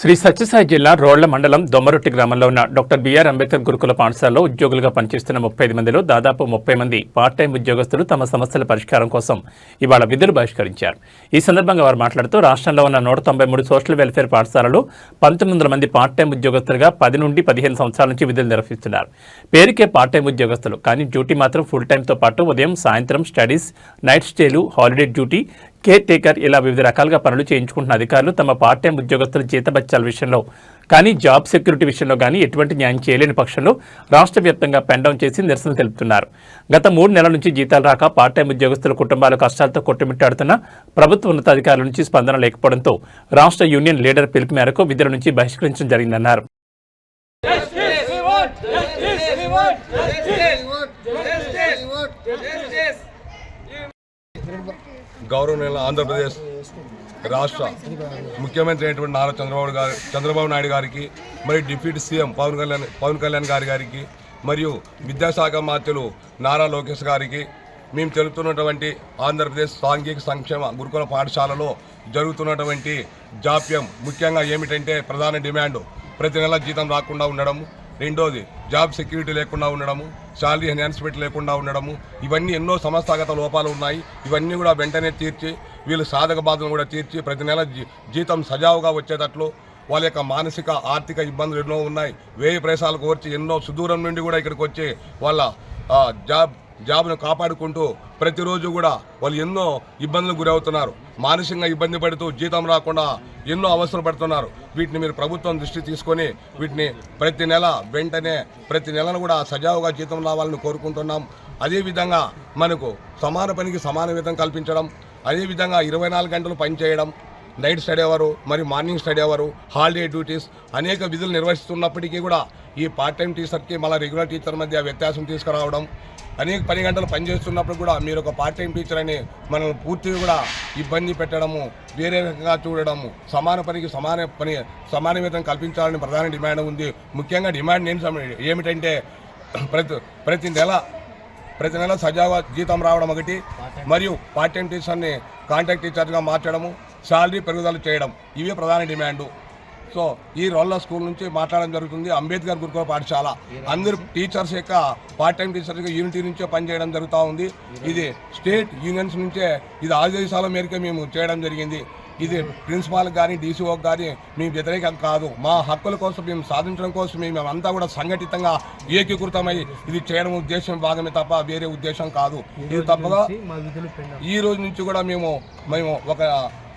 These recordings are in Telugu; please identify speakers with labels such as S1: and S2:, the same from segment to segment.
S1: శ్రీ సత్యసాయి జిల్లా రోళ్ళ మండలం దొమ్మరొట్టి గ్రామంలో ఉన్న డాక్టర్ బిఆర్ అంబేద్కర్ గురుకుల పాఠశాలలో ఉద్యోగులుగా పనిచేస్తున్న ముప్పై ఐదు మందిలో దాదాపు ముప్పై మంది పార్ట్ టైం ఉద్యోగస్తులు తమ సమస్యల పరిష్కారం కోసం ఇవాళ విధులు బహిష్కరించారు. ఈ సందర్భంగా వారు మాట్లాడుతూ రాష్ట్రంలో ఉన్న నూట తొంభై మూడు సోషల్ వెల్ఫేర్ పాఠశాలలో పంతొమ్మిది వందల మంది పార్ట్ టైం ఉద్యోగస్తులుగా పది నుండి పదిహేను సంవత్సరాల నుంచి విధులు నిర్వహిస్తున్నారు. పేరుకే పార్ట్ టైం ఉద్యోగస్తులు కానీ డ్యూటీ మాత్రం ఫుల్ టైంతో పాటు ఉదయం సాయంత్రం స్టడీస్ నైట్ స్టేలు హాలిడే డ్యూటీ కేర్ టేకర్ ఇలా వివిధ రకాలుగా పనులు చేయించుకుంటున్న అధికారులు తమ పార్ట్ టైం ఉద్యోగస్తుల జీతబత్యాల విషయంలో కానీ జాబ్ సెక్యూరిటీ విషయంలో కానీ ఎటువంటి న్యాయం చేయలేని పక్షంలో రాష్ట్ర వ్యాప్తంగా పెండౌన్ చేసి నిరసన తెలుపుతున్నారు. గత మూడు నెలల నుంచి జీతాలు రాక పార్ట్ టైం ఉద్యోగస్తుల కుటుంబాల కష్టాలతో కొట్టుమిట్టాడుతున్న ప్రభుత్వ ఉన్నతాధికారుల నుంచి స్పందన లేకపోవడంతో రాష్ట్ర యూనియన్ లీడర్ పిలుపు మేరకు విధుల నుంచి బహిష్కరించడం జరిగిందన్నారు.
S2: Justice.
S3: గౌరవనీయుల ఆంధ్రప్రదేశ్ రాష్ట్ర ముఖ్యమంత్రి అయినటువంటి నారా చంద్రబాబు గారు చంద్రబాబు నాయుడు గారికి మరియు డిప్యూటీ సీఎం పవన్ కళ్యాణ్ పవన్ కళ్యాణ్ గారి గారికి మరియు విద్యాశాఖ మంత్రులు నారా లోకేష్ గారికి మేము తెలుపుతున్నటువంటి ఆంధ్రప్రదేశ్ సాంఘిక సంక్షేమ గురుకుల పాఠశాలలో జరుగుతున్నటువంటి జాప్యం ముఖ్యంగా ఏమిటంటే ప్రధాన డిమాండ్ ప్రతి నెల జీతం రాకుండా ఉండడము. రెండోది జాబ్ సెక్యూరిటీ లేకుండా ఉండడము. శాలరీ ఎన్హాన్స్మెంట్ లేకుండా ఉండడము ఇవన్నీ ఎన్నో సంస్థాగత లోపాలు ఉన్నాయి. ఇవన్నీ కూడా వెంటనే తీర్చి వీళ్ళు సాధక బాధలను కూడా తీర్చి ప్రతి నెల జీ- జీతం సజావుగా వచ్చేటట్లు వాళ్ళ యొక్క మానసిక ఆర్థిక ఇబ్బందులు ఎన్నో ఉన్నాయి. వేయి ప్రదేశాలకు వచ్చి ఎన్నో సుదూరం నుండి కూడా ఇక్కడికి వచ్చి వాళ్ళ జాబ్ జాబ్ను కాపాడుకుంటూ ప్రతిరోజు కూడా వాళ్ళు ఎన్నో ఇబ్బందులకు గురవుతున్నారు. మానసికంగా ఇబ్బంది పడుతూ జీతం రాకుండా ఎన్నో అవసరం పడుతున్నారు. వీటిని మీరు ప్రభుత్వం దృష్టి తీసుకొని వీటిని ప్రతి నెల వెంటనే ప్రతి నెలను కూడా సజావుగా జీతం రావాలని కోరుకుంటున్నాం. అదేవిధంగా మనకు సమాన పనికి సమాన వేతనం కల్పించడం అదేవిధంగా ఇరవై నాలుగు గంటలు పనిచేయడం నైట్ స్టడీ అవరు మరి morning study hour holiday duties అనేక విధులు నిర్వహిస్తున్నప్పటికీ కూడా ఈ పార్ట్ టైం టీచర్కి మళ్ళీ రెగ్యులర్ టీచర్ మధ్య వ్యత్యాసం తీసుకురావడం అనేక పని గంటలు పనిచేస్తున్నప్పుడు కూడా మీరు ఒక పార్ట్ టైం టీచర్ అని మనల్ని పూర్తిగా కూడా ఇబ్బంది పెట్టడము వేరే రకంగా చూడడము సమాన పనికి సమాన పని సమాన వేతనం కల్పించాలని ప్రధాన డిమాండ్ ఉంది. ముఖ్యంగా డిమాండ్ నేను ఏమిటంటే ప్రతి ప్రతి నెల ప్రతి నెల సజావుగా జీతం రావడం ఒకటి మరియు పార్ట్ టైం టీచర్ని కాంటాక్ట్ టీచర్గా మార్చడము శాలరీ పెరుగుదల చేయడం. ఇవే ప్రధాన డిమాండు. సో ఈ రోల్ల స్కూల్ నుంచి మాట్లాడడం జరుగుతుంది. అంబేద్కర్ గురుకుల పాఠశాల. అందరు టీచర్స్ యొక్క పార్ట్ టైం టీచర్స్ యూనిటీ నుంచే పనిచేయడం జరుగుతూ ఉంది. ఇది స్టేట్ యూనియన్స్ నుంచే ఇది ఆదేశాల మేరకే మేము చేయడం జరిగింది. ఇది ప్రిన్సిపాల్ కానీ డీసీఓకి కానీ మేము వ్యతిరేకం కాదు. మా హక్కుల కోసం మేము సాధించడం కోసం మేము అంతా కూడా సంఘటితంగా ఏకీకృతమై ఇది చేయడం ఉద్దేశం భాగమే తప్ప వేరే ఉద్దేశం కాదు. ఇది తప్పగా ఈ రోజు నుంచి కూడా మేము మేము ఒక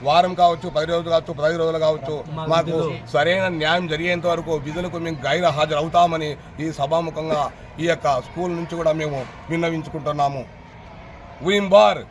S3: వారం కావచ్చు పది రోజులు కావచ్చు పది రోజులు కావచ్చు మాకు సరైన న్యాయం జరిగేంత వరకు విధులకు మేము గైర హాజరు అవుతామని ఈ సభాముఖంగా ఈ యొక్క స్కూల్ నుంచి కూడా మేము విన్నవించుకుంటున్నాము. వీం బార్.